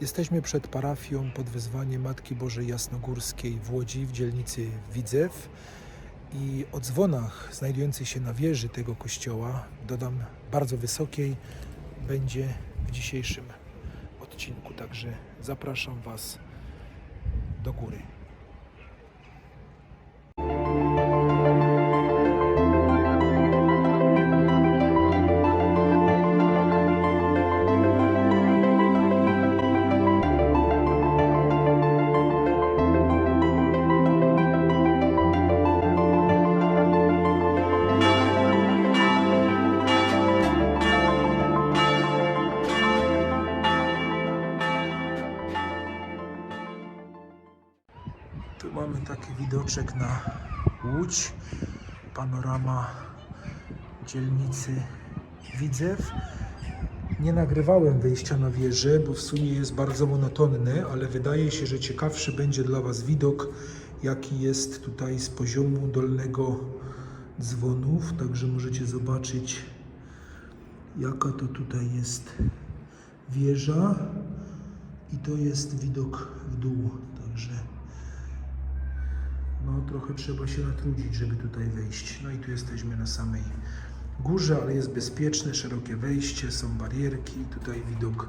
Jesteśmy przed parafią pod wezwaniem Matki Bożej Jasnogórskiej w Łodzi w dzielnicy Widzew i o dzwonach znajdujących się na wieży tego kościoła, dodam bardzo wysokiej, będzie w dzisiejszym odcinku. Także zapraszam Was do góry. Widoczek na Łódź, panorama dzielnicy Widzew. Nie nagrywałem wejścia na wieżę, bo w sumie jest bardzo monotonny, ale wydaje się, że ciekawszy będzie dla Was widok, jaki jest tutaj z poziomu dolnego dzwonów. Także możecie zobaczyć, jaka to tutaj jest wieża i to jest widok w dół. Także no trochę trzeba się natrudzić, żeby tutaj wejść. No i tu jesteśmy na samej górze, ale jest bezpieczne, szerokie wejście, są barierki. Tutaj widok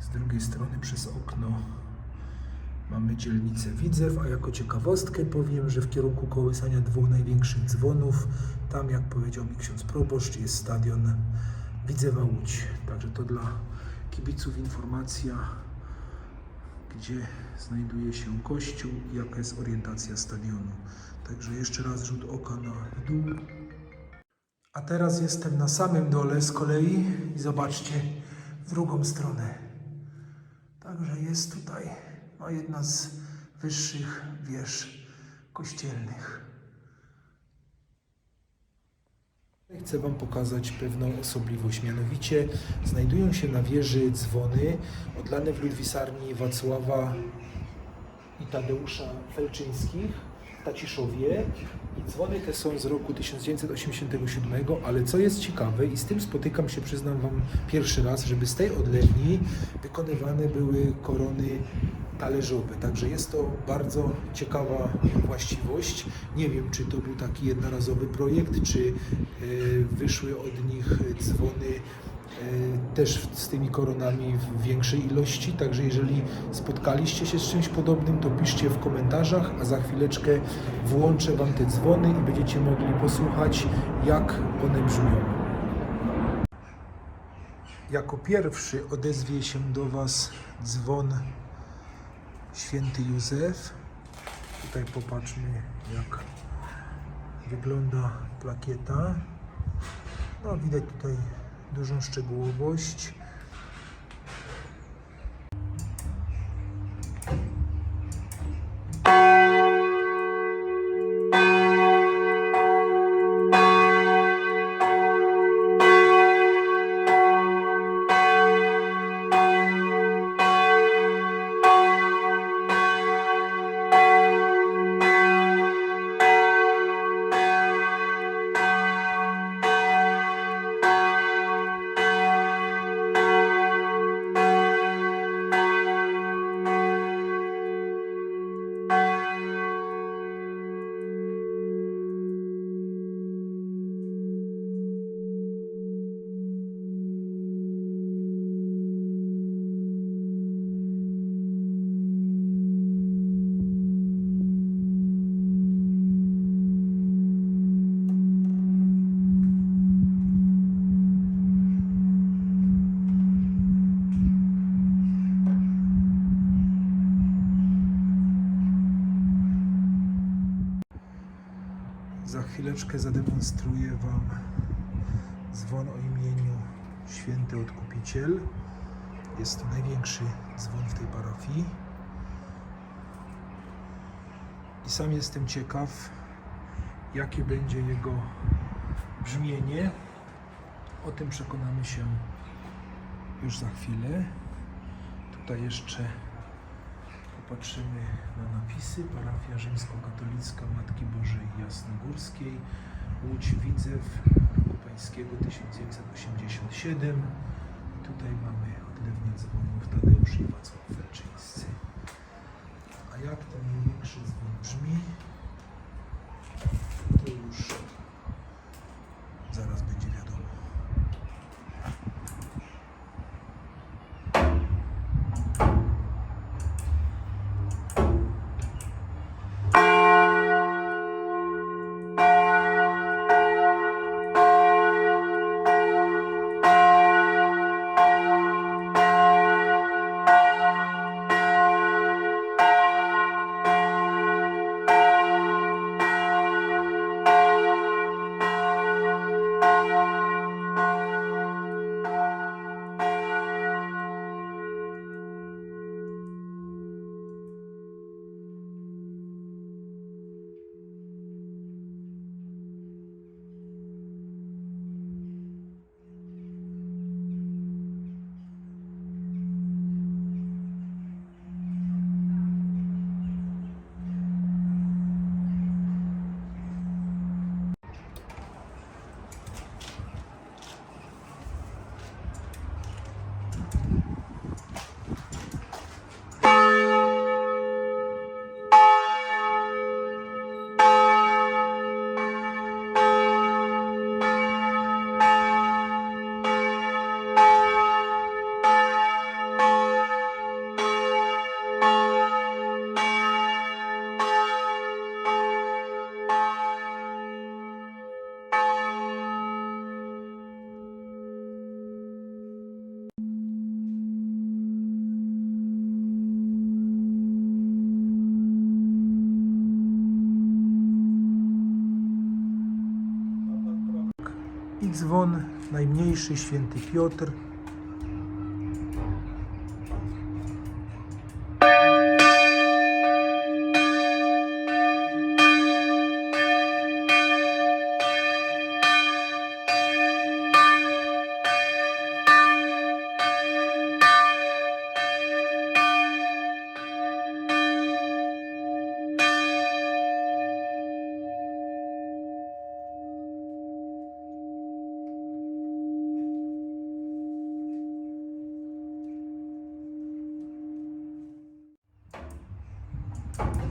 z drugiej strony przez okno mamy dzielnicę Widzew, a jako ciekawostkę powiem, że w kierunku kołysania dwóch największych dzwonów, tam jak powiedział mi ksiądz proboszcz, jest stadion Widzewa Łódź. Także to dla kibiców informacja, gdzie znajduje się kościół i jaka jest orientacja stadionu. Także jeszcze raz rzut oka na dół. A teraz jestem na samym dole z kolei i zobaczcie w drugą stronę. Także jest tutaj no, jedna z wyższych wież kościelnych. Chcę Wam pokazać pewną osobliwość, mianowicie znajdują się na wieży dzwony odlane w Ludwisarni Wacława i Tadeusza Felczyńskich Taciszowie i dzwony te są z roku 1987, ale co jest ciekawe i z tym spotykam się, przyznam Wam pierwszy raz, żeby z tej odlewni wykonywane były korony talerzowe. Także jest to bardzo ciekawa właściwość. Nie wiem, czy to był taki jednorazowy projekt, czy e, wyszły od nich dzwony też z tymi koronami w większej ilości. Także jeżeli spotkaliście się z czymś podobnym, to piszcie w komentarzach, a za chwileczkę włączę Wam te dzwony i będziecie mogli posłuchać, jak one brzmią. Jako pierwszy odezwie się do Was dzwon Święty Józef. Tutaj popatrzmy, jak wygląda plakieta. No, widać tutaj dużą szczegółowość. Chwileczkę zademonstruję Wam dzwon o imieniu Święty Odkupiciel. Jest to największy dzwon w tej parafii. I sam jestem ciekaw, jakie będzie jego brzmienie. O tym przekonamy się już za chwilę. Tutaj jeszcze Popatrzymy na napisy. Parafia Rzymskokatolicka Matki Bożej Jasnogórskiej, Łódź Widzew, roku pańskiego 1987. I tutaj mamy Królewnie dzwonów Tadeusz i Wacław Felczyńscy. A jak ten największy dzwon brzmi, I dzwon najmniejszy, święty Piotr. Jak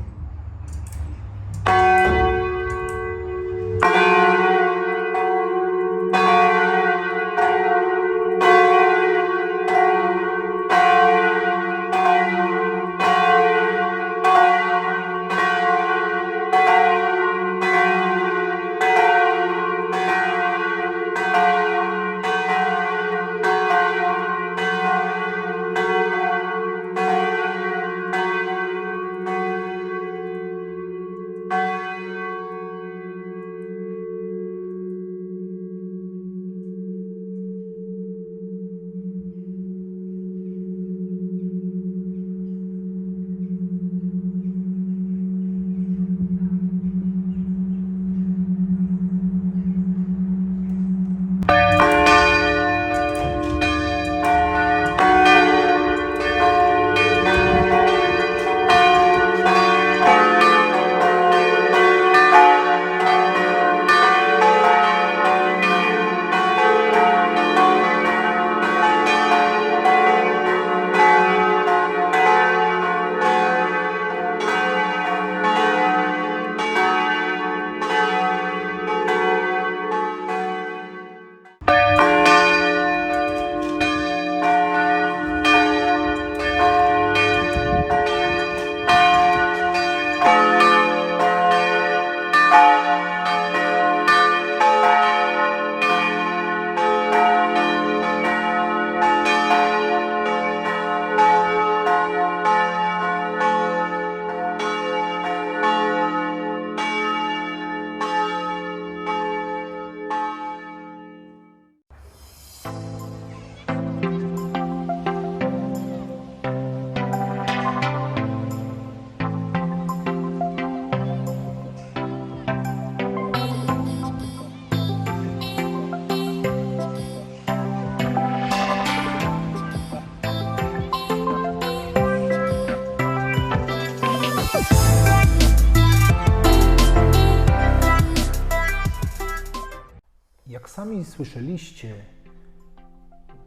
sami słyszeliście,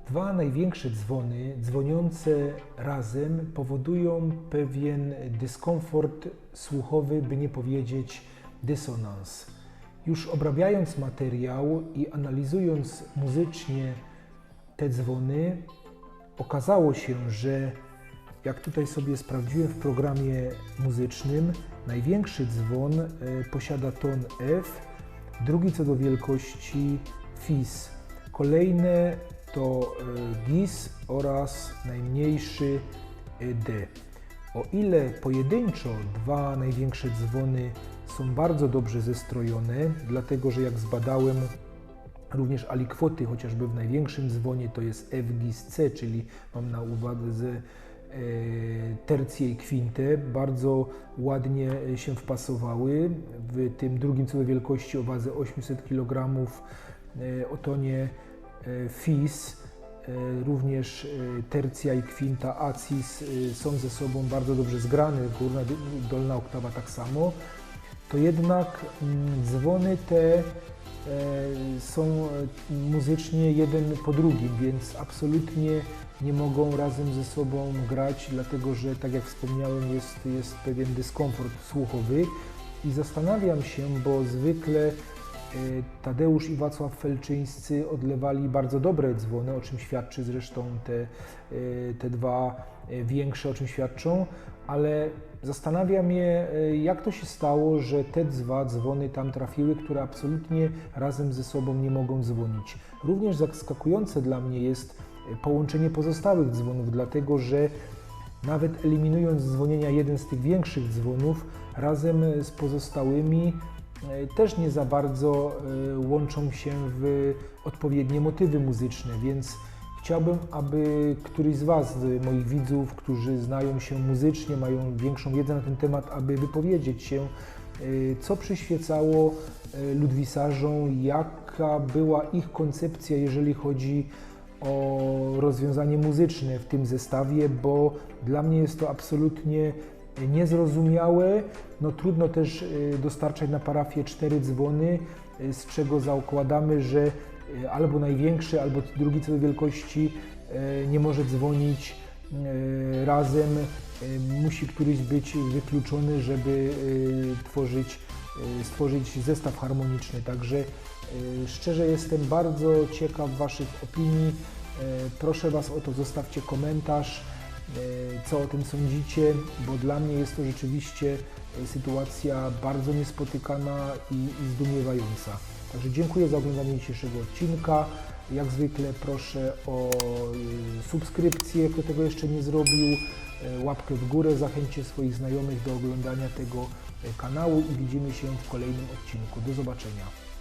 Dwa największe dzwony, dzwoniące razem, powodują pewien dyskomfort słuchowy, by nie powiedzieć dysonans. Już obrabiając materiał i analizując muzycznie te dzwony, okazało się, że jak tutaj sobie sprawdziłem w programie muzycznym, największy dzwon e, posiada ton F, drugi co do wielkości Fis. Kolejne to e, Gis oraz najmniejszy e, D. O ile pojedynczo dwa największe dzwony są bardzo dobrze zestrojone, dlatego że jak zbadałem również alikwoty, chociażby w największym dzwonie to jest F gis C, czyli mam na uwadze e, tercję i kwintę, bardzo ładnie się wpasowały. W tym drugim co do wielkości o wadze 800 kg e, o tonie e, FIS, e, również tercja i kwinta ACIS są ze sobą bardzo dobrze zgrane, górna, dolna oktawa tak samo, to jednak mm, dzwony te są muzycznie jeden po drugim, więc absolutnie nie mogą razem ze sobą grać, dlatego że, tak jak wspomniałem, jest, jest pewien dyskomfort słuchowy. I zastanawiam się, bo zwykle Tadeusz i Wacław Felczyńscy odlewali bardzo dobre dzwony, o czym świadczy zresztą te, e, te dwa e, większe, o czym świadczą, ale zastanawia mnie, e, jak to się stało, że te dwa dzwony tam trafiły, które absolutnie razem ze sobą nie mogą dzwonić. Również zaskakujące dla mnie jest e, połączenie pozostałych dzwonów, dlatego że nawet eliminując dzwonienia jeden z tych większych dzwonów, razem z pozostałymi e, też nie za bardzo e, łączą się w odpowiednie motywy muzyczne, więc chciałbym, aby któryś z Was, z moich widzów, którzy znają się muzycznie, mają większą wiedzę na ten temat, aby wypowiedzieć się, e, co przyświecało e, ludwisarzom, jaka była ich koncepcja, jeżeli chodzi o rozwiązanie muzyczne w tym zestawie, bo dla mnie jest to absolutnie niezrozumiałe. No trudno też y, dostarczać na parafię cztery dzwony, y, z czego zakładamy, że y, albo największy, albo drugi co do wielkości nie może dzwonić razem. Musi któryś być wykluczony, żeby tworzyć, stworzyć zestaw harmoniczny. Także szczerze jestem bardzo ciekaw Waszych opinii. Proszę Was o to, zostawcie komentarz co o tym sądzicie, bo dla mnie jest to rzeczywiście e, sytuacja bardzo niespotykana i, i zdumiewająca. Także dziękuję za oglądanie dzisiejszego odcinka. Jak zwykle proszę o e, subskrypcję, kto tego jeszcze nie zrobił, e, łapkę w górę, zachęćcie swoich znajomych do oglądania tego e, kanału i widzimy się w kolejnym odcinku. Do zobaczenia.